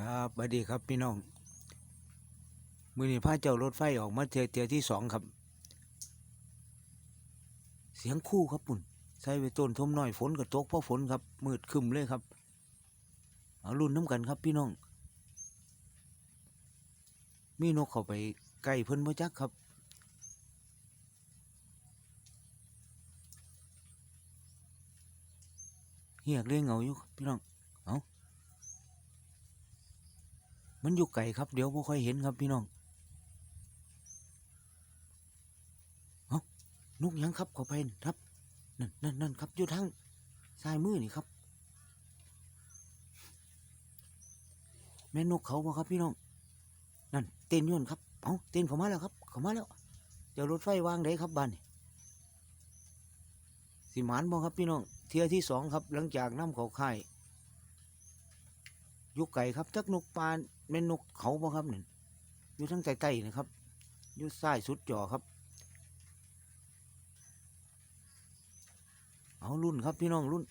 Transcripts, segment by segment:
ครับสวัสดีครับพี่น้อง มือนี้พาเจ้ารถไฟออกมาเทียเทียที่สองครับ เสียงคู่ครับปุ่น ใส่ไปต้นทมหน้อยฝนก็ตกเพราะฝนครับ มืดคึมเลยครับ เอารุ่นน้ำกันครับพี่น้อง มีนกเข้าไปใกล้เพิ่นบ่จักครับเฮียกเลี้ยงเหงาอยู่พี่น้อง เอา มันอยู่ไกลครับ เดี๋ยวบ่ค่อยเห็นครับพี่น้องเอานกยังครับเข้าไปครับนั่นนั่นนั่นครับอยู่ทางซ้ายมือนี่ครับ แม่นกเขาบ่ครับพี่น้องนั่นเต้นยนครับเอาเต้นเข้ามาแล้วครับ เข้ามาแล้วเดี๋ยวรถไฟวางไดครับบ้านนี่สิหมานบ่ครับพี่น้องเที่ยที่สองครับ หลังจากน้ำเขาค่ายยุกไก่ครับจักนกปาน แม่นกเขาบ่ครับนี่อยู่ทั้งใต้ๆนะครับ อยู่ซ้ายสุดจอครับ เอารุ่นครับพี่น้องรุ่น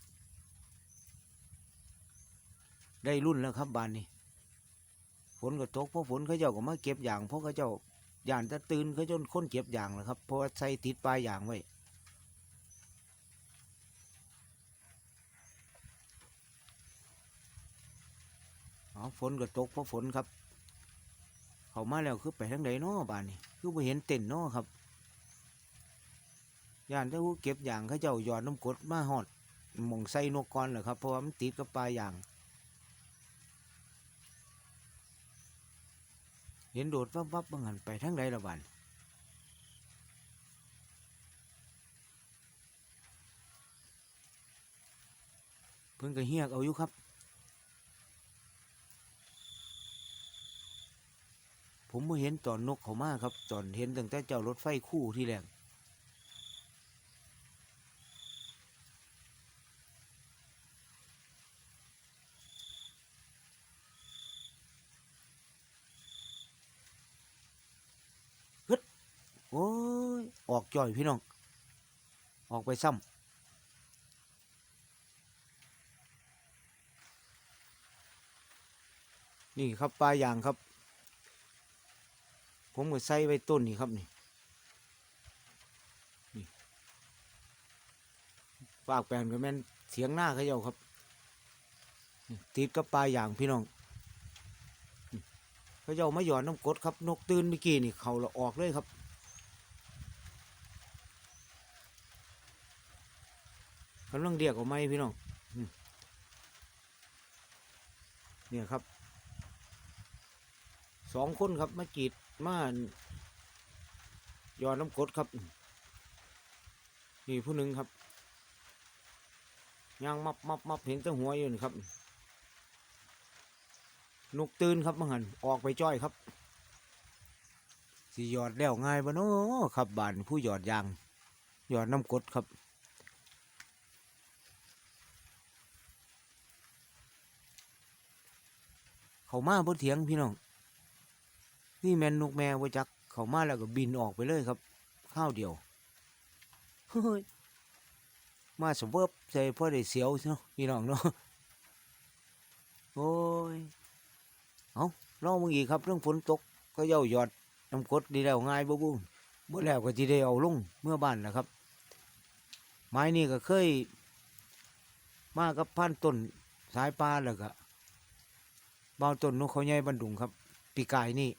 ได้รุ่นแล้วครับบานนี้ฝนก็ตกเพราะฝนเขาเจ้าก็มาเก็บอย่างเพราะเขาเจ้าย่านจะตื่นเขาจนคนเก็บอย่างแหละครับเพราะว่าใส่ติดปลายอย่างไว้ เอาฝนก็ตกเพราะฝนครับ เขามาแล้วคือไปทางใดเนาะบ้านนี้คือไปเห็นเต็นนาะครับย่านถ้าผู้เก็บอย่างเขาเจ้าหยอดน้ำกดมาหอดหมองใส่นกกรเหรอครับเพราะว่ามันติดกับปลายอย่าง เห็นโดดวับวับบางหันไปทางใดละบันเพิ่นก็เฮียกเอาอยู่ครับ มเห็นตอนนกเขามาครับ ตอนเห็นตั้งแต่เจ้ารถไฟคู่ที่แรกโอ้ย ออกจ่อยพี่น้อง ออกไปซ้ำนี่ครับปลายางครับ ผมก็ใส่ไว้ต้นนี่ครับนี่นี่ปากแปลนก็แม่นเสียงหน้าเขาเจ้าครับติดกับปลายอย่างพี่น้องเขาเจ้ามาหย่อนน้ำกดครับ นกตื่นเมื่อกี้นี่เขาเราออกเลยครับกำลังเรียกออกไหมาให้พี่น้องเนี่ยครับสองคนครับมากรีด มาหยอดน้ำกดครับ นี่ผู้หนึ่งครับย่างมับมับมับเห็นตั้งหัวอยู่นี่ครับนกตื่นครับมังหันออกไปจ้อยครับสิหยอดแล้วง่ายบ่เนาะครับบานผู้หยอดยางหยอดน้ำกดครับเขามาบนเถียงพี่น้อง นี่แมนนกแมววจักเขามาแล้วก็บินออกไปเลยครับข้าวเดียวเฮ้ยมาสมเบิบใส่พ่อได้เสียวเนาะพี่น้องเนาะโอ้ยเอาลองมึงอีกครับ เรื่องฝนตกก็เย่าหยอดน้ำกดดีแล้วง่ายบ่บุ้งบ่แล้วก็จีได้เอาลงเมื่อบ้านแหละครับ ไม้นี่ก็เคย มากับพันต้นสายปลาแล้วก็บ่าวต้นนกเขาใหญ่บันดุงครับ ปีกายนี่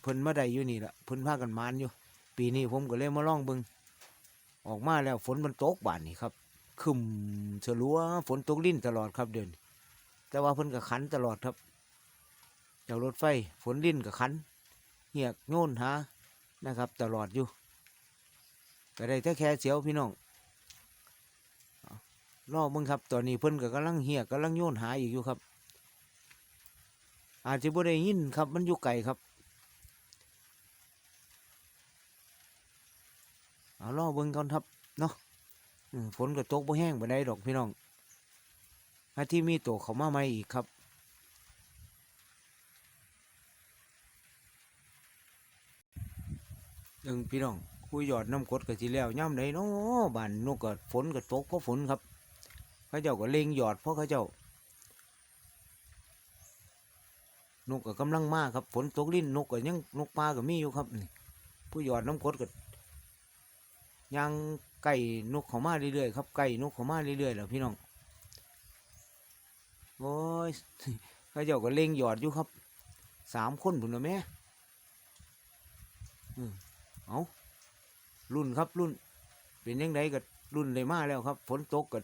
เพิ่นมาได้อยู่นี่ละเพิ่นพากันมานอยู่ ปีนี้ผมก็เลยมาลองเบิงออกมาแล้วฝนมันตกบานนี่ครับคึมเฉลัวฝนตกลิ้นตลอดครับเดินแต่ว่าเพิ่นก็ขันตลอดครับเจ้ารถไฟฝนลิ้นก็ขันเหียกโน่นหานะครับ ตลอดอยู่ก็ได้แต่แค่เสียวพี่น้องรอบิ่งครับตอนนี้เพิ่นก็กำลังเหียกกำลังโยนหาอีกอยู่ครับ อาจจะบ่ได้ยินครับมันอยู่ไกลครับ เอาล่อเบิ่งก่อนครับเนาะฝนก็ตกบ่แห้งบ่ได้ดอกพี่น้องถ้าที่มีตัวเขามาใหม่อีกครับเอิงพี่น้องคุยหยอดน้ำกดก็สิแล้วย่ำไดเนาะบ้านนกก็ฝนก็ตกเพราะฝนครับเขาเจ้าก็เล็งหยอดเพราะเขาเจ้านกก็กำลังมากครับฝนตกลิ้นนกก็ยังนกปลาก็มีอยู่ครับนี่ผู้หยอดน้ำกดก็ ยางไก่นกเขามาเรื่อยๆครับไก่นกเขามาเรื่อยๆแล้วพี่น้องโอ้ยเขาเจ้าก็เล่งหยอดอยู่ครับสามคนผุนะแม่เอารุ่นครับรุ่น เป็นยังไงก็รุ่นเลยมาแล้วครับฝนตกก็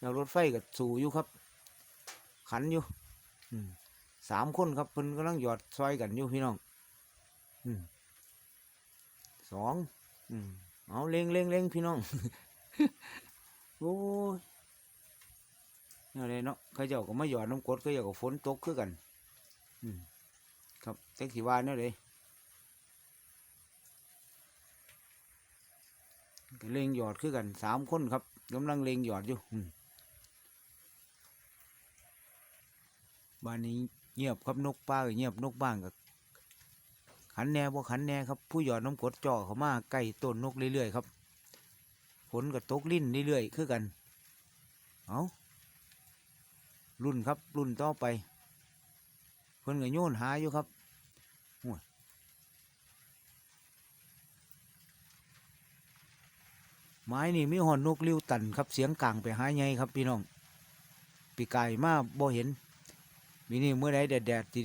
แล้วรถไฟก็สู่อยู่ครับ ขันอยู่อืสามคนครับเพิ่นกำลังหยอดซอยกันอยู่พี่น้องอืสอง อืม เอาเล็งเล็งเล็งพี่น้องโอ้ยนี่เลยเนาะเขาเจ้าก็มาหยอดน้ำกดเขาเจ้าก็ฝนตกคือกัน อืมครับแท็กซี่ว่าเนี่เลยเล็งหยอดคือกันสามคนครับกำลังเล็งหยอดอยู่อืมบ้านนี้เงียบครับนกป้าก็เงียบนกบ้างก็ ขันแน่บ่ขันแน่ครับ ผู้หยอดน้ำกดจ่อเขามาใกล้ต้นนกเรื่อยๆครับฝนก็ตกลิ้นเรื่อยๆคือกัน เอารุ่นครับ รุ่นต่อไปเพิ่นก็โยนหาอยู่ครับไม้นี่มีหอนนกลิ้ยวตันครับเสียงกลางไปหาไงครับพี่น้อง ปีกายมาบ่เห็นมีนี่เมื่อใดแดดๆที่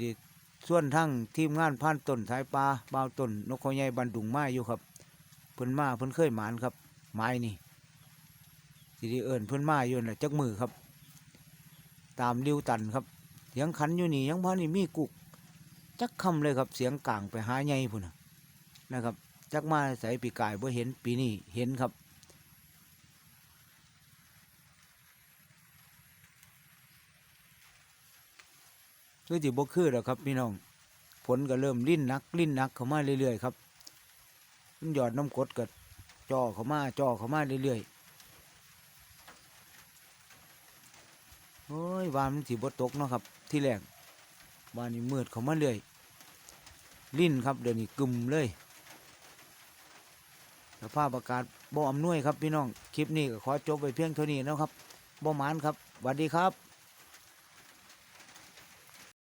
ส่วนทั้งทีมงานพันต้นสายปลาบ่าวต้นนกเขาใหญ่บันดุงมาอยู่ครับ เพิ่นมาเพิ่นเคยหมานครับ ไม้นี่ที่ได้เอิญเพิ่นมาอยู่น่ะจักมือครับ ตามลิ้วตันครับเสียงขันอยู่นี่ยังพอนี่มีกุก จักคำเลยครับเสียงกลางไปหาไงพุ่นะนะครับ จักมาใส่ปีกายบ่เห็นปีนี้เห็นครับ คือจิบ่คือแล้วครับพี่น้องฝนก็เริ่มลิ้นนักลิ้นนักเข้ามาเรื่อยๆครับมันหยอดน้ำกดก็จ่อเข้ามาจ่อเข้ามาเรื่อยๆโอ้ยวานมันสิบ่ตกเนาะครับ ที่แรกวานนี้มืดเข้ามาเรื่อยลิ้นครับเดี๋ยวนี้กึมเลยสภาพอากาศบ่อำนวยครับพี่น้อง คลิปนี้ก็ขอจบไปเพียงเท่านี้นะครับบ่หมานครับสวัสดีครับ